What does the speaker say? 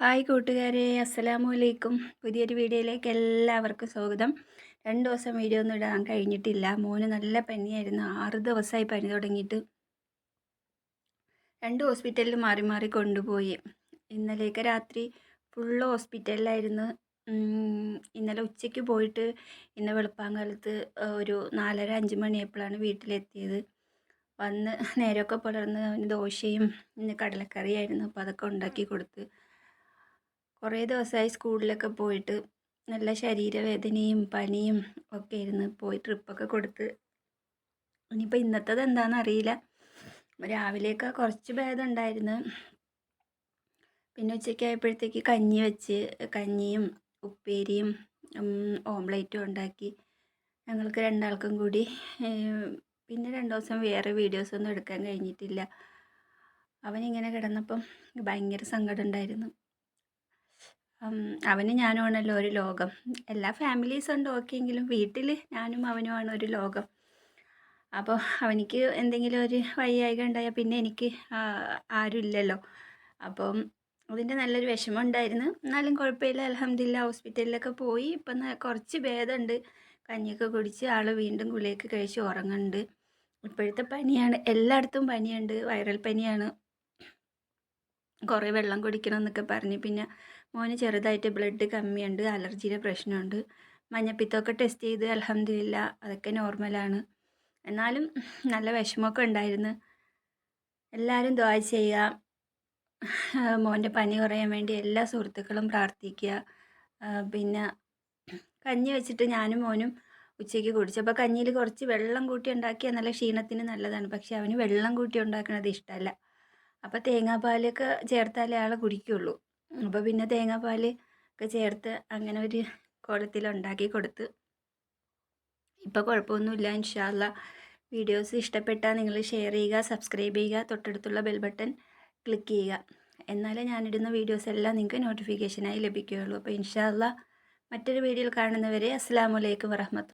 Hi കൂട്ടുകാരെ അസ്സലാമു അലൈക്കും. പുതിയൊരു വീഡിയോയിലേക്ക് എല്ലാവർക്കും സ്വാഗതം. രണ്ട് ദിവസം വീഡിയോ ഒന്നും ഇടാൻ കഴിഞ്ഞിട്ടില്ല. മോന് നല്ല പനിയായിരുന്നു. ആറ് ദിവസമായി പനി തുടങ്ങിയിട്ട്. രണ്ട് ഹോസ്പിറ്റലിൽ മാറി മാറി കൊണ്ടുപോയി. ഇന്നലേക്ക് രാത്രി ഫുള്ള് ഹോസ്പിറ്റലിലായിരുന്നു. ഇന്നലെ ഉച്ചയ്ക്ക് പോയിട്ട് ഇന്ന് വെളുപ്പാങ്കാലത്ത് ഒരു നാലര അഞ്ച് മണിയായപ്പോഴാണ് വീട്ടിലെത്തിയത്. വന്ന് നേരമൊക്കെ പുലർന്ന് ദോശയും പിന്നെ കടലക്കറിയായിരുന്നു. അപ്പോൾ അതൊക്കെ ഉണ്ടാക്കി കൊടുത്ത് കുറേ ദിവസമായി സ്കൂളിലൊക്കെ പോയിട്ട് നല്ല ശരീരവേദനയും പനിയും ഒക്കെ ഇരുന്ന് പോയി ട്രിപ്പൊക്കെ കൊടുത്ത്. ഇനിയിപ്പോൾ ഇന്നത്തത് എന്താണെന്ന് അറിയില്ല. രാവിലെയൊക്കെ കുറച്ച് ഭേദം ഉണ്ടായിരുന്നു. പിന്നെ ഉച്ചയ്ക്ക് ആയപ്പോഴത്തേക്ക് കഞ്ഞി വെച്ച് കഞ്ഞിയും ഉപ്പേരിയും ഓംലേറ്റും ഉണ്ടാക്കി. ഞങ്ങൾക്ക് രണ്ടാൾക്കും കൂടി പിന്നെ രണ്ടു ദിവസം വേറെ വീഡിയോസൊന്നും എടുക്കാൻ കഴിഞ്ഞിട്ടില്ല. അവനിങ്ങനെ കിടന്നപ്പം ഭയങ്കര സങ്കടം ഉണ്ടായിരുന്നു. അവന് ഞാനുമാണല്ലോ ഒരു ലോകം. എല്ലാ ഫാമിലീസ് ഉണ്ട് ഓക്കെ എങ്കിലും വീട്ടിൽ ഞാനും അവനുമാണ് ഒരു ലോകം. അപ്പോൾ അവനിക്ക് എന്തെങ്കിലും ഒരു വയ്യായിക ഉണ്ടായാൽ പിന്നെ എനിക്ക് ആരുമില്ലല്ലോ. അപ്പം അതിന്റെ നല്ലൊരു വിഷമം ഉണ്ടായിരുന്നു എന്നാലും കുഴപ്പമില്ല. അലഹമ്മദില്ല ഹോസ്പിറ്റലിലൊക്കെ പോയി. ഇപ്പം കുറച്ച് ഭേദമുണ്ട്. കഞ്ഞിയൊക്കെ കുടിച്ച് ആൾ വീണ്ടും ഗുളിയൊക്കെ കഴിച്ച് ഉറങ്ങുന്നുണ്ട്. ഇപ്പോഴത്തെ പനിയാണ് എല്ലായിടത്തും പനിയുണ്ട്. വൈറൽ പനിയാണ്. കുറേ വെള്ളം കുടിക്കണം എന്നൊക്കെ പറഞ്ഞ്. പിന്നെ മോന് ചെറുതായിട്ട് ബ്ലഡ് കമ്മിയുണ്ട് അലർജിയുടെ പ്രശ്നമുണ്ട്. മഞ്ഞപ്പിത്തമൊക്കെ ടെസ്റ്റ് ചെയ്ത് അലഹമില്ല അതൊക്കെ നോർമലാണ് എന്നാലും നല്ല വിഷമമൊക്കെ ഉണ്ടായിരുന്നു. എല്ലാവരും ദ്വാ ചെയ്യുക. മോന്റെ പനി കുറയാൻ വേണ്ടി എല്ലാ സുഹൃത്തുക്കളും പ്രാർത്ഥിക്കുക. പിന്നെ കഞ്ഞി വെച്ചിട്ട് ഞാനും മോനും ഉച്ചയ്ക്ക് കുടിച്ചു. അപ്പോൾ കഞ്ഞിയിൽ കുറച്ച് വെള്ളം കൂട്ടി ഉണ്ടാക്കിയാൽ നല്ല ക്ഷീണത്തിന് നല്ലതാണ്. പക്ഷേ അവന് വെള്ളം കൂട്ടി ഉണ്ടാക്കുന്നത് ഇഷ്ടമല്ല. അപ്പോൾ തേങ്ങാപ്പാലൊക്കെ ചേർത്താലേ ആൾ കുടിക്കുള്ളൂ. അപ്പോൾ പിന്നെ തേങ്ങാപ്പാൽ ഒക്കെ ചേർത്ത് അങ്ങനെ ഒരു കോലത്തിൽ ഉണ്ടാക്കി കൊടുത്ത്. ഇപ്പോൾ കുഴപ്പമൊന്നുമില്ല. ഇൻഷാല്ല വീഡിയോസ് ഇഷ്ടപ്പെട്ടാൽ നിങ്ങൾ ഷെയർ ചെയ്യുക സബ്സ്ക്രൈബ് ചെയ്യുക തൊട്ടടുത്തുള്ള ബെൽ ബട്ടൺ ക്ലിക്ക് ചെയ്യുക. എന്നാലേ ഞാനിടുന്ന വീഡിയോസ് എല്ലാം നിങ്ങൾക്ക് നോട്ടിഫിക്കേഷനായി ലഭിക്കുകയുള്ളൂ. അപ്പോൾ ഇൻഷാല്ല മറ്റൊരു വീഡിയോയിൽ കാണുന്നവരെ അസ്സാമലൈക്കും വറഹമത്ത്